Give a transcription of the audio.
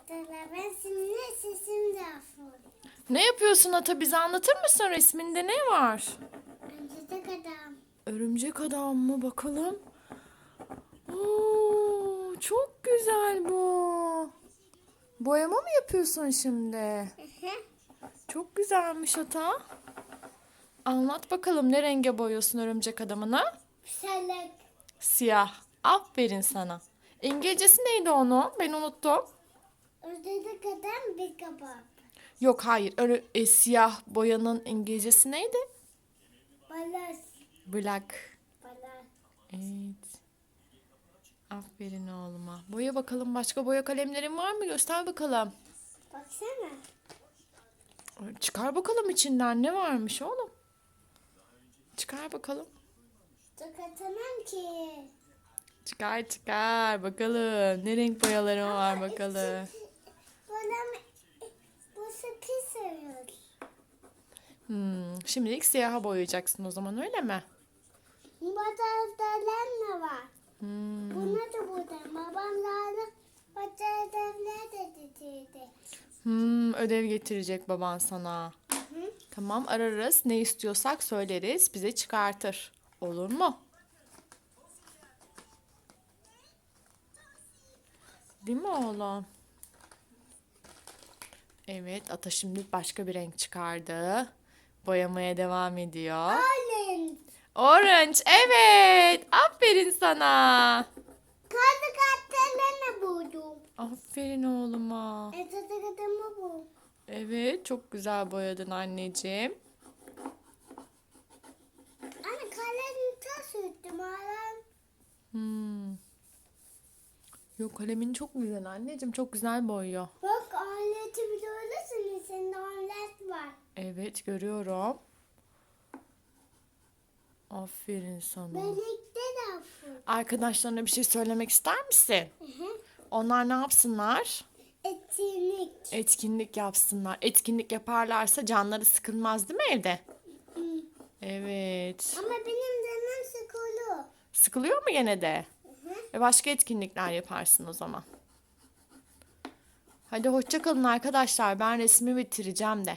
arkadaşlar ben şimdi sesim de affolayım. Ne yapıyorsun Ata? Bize anlatır mısın resminde ne var? Önce de kadam. Örümcek adam mı bakalım? Oo, çok güzel bu. Boyama mı yapıyorsun şimdi? Çok güzelmiş Ata. Anlat bakalım ne renge boyuyorsun örümcek adamını? Salak. Siyah. Aferin sana. İngilizcesi neydi onun? Ben unuttum. Önce de kadam bir kabak. Yok hayır. Öyle, e, siyah boyanın İngilizcesi neydi? Balas. Black. Balas. Evet. Aferin oğluma. Boya bakalım. Başka boya kalemlerin var mı? Göster bakalım. Baksana. Çıkar bakalım içinden ne varmış oğlum. Çıkar bakalım. Tıkatamam ki. Çıkar çıkar bakalım. Ne renk boyaların var bakalım. Hmm, şimdilik siyaha boyayacaksın o zaman öyle mi? Badaldalar ne var? Hmm, Bunlar da burada. Babamlarla badaldalar da getirdi. hmm, ödev getirecek baban sana. Hı? Tamam ararız. Ne istiyorsak söyleriz. Bize çıkartır. Olur mu? Değil mi oğlum? Evet, Ata şimdi başka bir renk çıkardı. Boyamaya devam ediyor. Alın. Orange, evet. Aferin sana. Kadı katlarına buldum. Aferin oğluma. De kadımı bu. Evet, çok güzel boyadın anneciğim. Anne kalemi tas sürdüm alan. Hmm. Yok kalemin çok güzel anneciğim. Çok güzel boyuyor. Bak Evet görüyorum. Aferin sana. Birlikte de bu. Arkadaşlarına bir şey söylemek ister misin? Hı hı. Onlar ne yapsınlar? Etkinlik. Etkinlik yapsınlar. Etkinlik yaparlarsa canları sıkılmaz değil mi evde? Hı. Evet. Ama benim canım sıkılıyor. Sıkılıyor mu gene de? Hı hı. E başka etkinlikler yaparsın o zaman. Hadi hoşça kalın arkadaşlar. Ben resmi bitireceğim de.